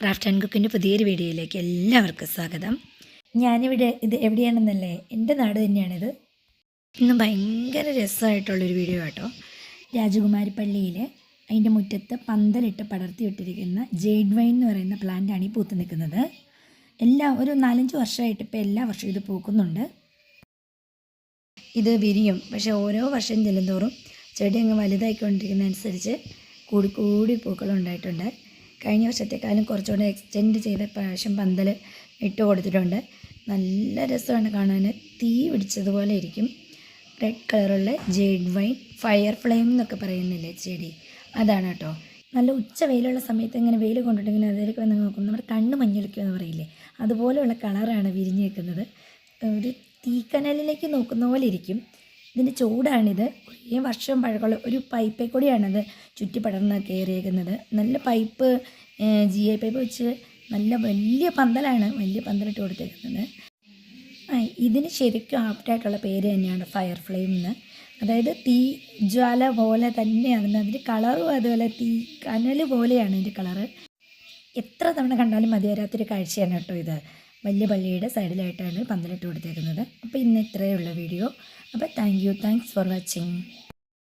Craft and കുക്കിന്റെ പുതിയൊരു വീഡിയോയിലേക്ക് എല്ലാവർക്കും സ്വാഗതം. ഞാനിവിടെ ഇത് എവിടെയാണെന്നല്ലേ? എന്റെ നാട് തന്നെയാണിത്. ഇന്ന് ഭയങ്കര രസമായിട്ടുള്ളൊരു വീഡിയോ കേട്ടോ രാജകുമാരി പള്ളിയിൽ അതിന്റെ മുറ്റത്ത് പന്തലിട്ട് പടർത്തി വിട്ടിരിക്കുന്ന ജെയ്ഡ് വൈൻ എന്ന് പറയുന്ന പ്ലാന്റാണ് ഈ പൂത്ത് നിൽക്കുന്നത്. എല്ലാ ഒരു നാലഞ്ച് വർഷമായിട്ട് ഇപ്പോൾ എല്ലാ വർഷവും ഇത് പൂക്കുന്നുണ്ട്. ഇത് വിരിയും. പക്ഷേ ഓരോ വർഷം ചെല്ലുന്തോറും ചെടി അങ്ങ് വലുതായിക്കൊണ്ടിരിക്കുന്നതനുസരിച്ച് കൂടി കൂടി പൂക്കൾ ഉണ്ടായിട്ടുണ്ട്. കഴിഞ്ഞ വർഷത്തെക്കാളും കുറച്ചുകൂടെ എക്സ്റ്റെൻഡ് ചെയ്ത പ്രാവശ്യം പന്തൽ ഇട്ട് കൊടുത്തിട്ടുണ്ട്. നല്ല രസമാണ് കാണാൻ തീ പിടിച്ചതുപോലെ ഇരിക്കും. റെഡ് കളറുള്ള ജെയ്ഡ് വൈൻ ഫയർ ഫ്ലെയിം എന്നൊക്കെ പറയുന്നില്ലേ ചെടി? അതാണ് കേട്ടോ. നല്ല ഉച്ച വെയിലുള്ള സമയത്ത് ഇങ്ങനെ വെയിൽ കൊണ്ടിട്ടിങ്ങനെ അതിലേക്ക് വന്ന് നോക്കും. നമ്മുടെ കണ്ണ് മഞ്ഞളിക്കുക എന്ന് പറയില്ലേ? അതുപോലെയുള്ള കളറാണ് വിരിഞ്ഞ് നിൽക്കുന്നത് ഒരു തീക്കനലിലേക്ക് നോക്കുന്ന പോലെ ഇരിക്കും. ഇതിന്റെ ചൂടാണിത്. കുറേ വർഷം പഴക്കമുള്ള ഒരു പൈപ്പേ കൂടിയാണത് ചുറ്റി പടർന്ന് കയറിയേക്കുന്നത്. നല്ല പൈപ്പ് ജി ഐ പൈപ്പ് വെച്ച് നല്ല വലിയ പന്തലാണ് വലിയ പന്തലിട്ട് കൊടുത്തേക്കുന്നത്. ഇതിന് ശരിക്കും ആപ്റ്റായിട്ടുള്ള പേര് തന്നെയാണ് ഫയർ ഫ്ലെയിം എന്ന്. അതായത് തീ ജ്വാല പോലെ തന്നെയാണ്. അതിന്റെ കളറും അതുപോലെ തീ കനൽ പോലെയാണ് ഇതിന്റെ കളറ് എത്ര തവണ കണ്ടാലും മതി വരാത്തൊരു കാഴ്ചയാണ് കേട്ടോ ഇത്. വലിയ പള്ളിയുടെ സൈഡിലായിട്ടാണ് പന്തലിട്ട് കൊടുത്തേക്കുന്നത്. അപ്പോൾ ഇന്ന് ഇത്രയേ ഉള്ളൂ വീഡിയോ. അപ്പോൾ thank you thanks for watching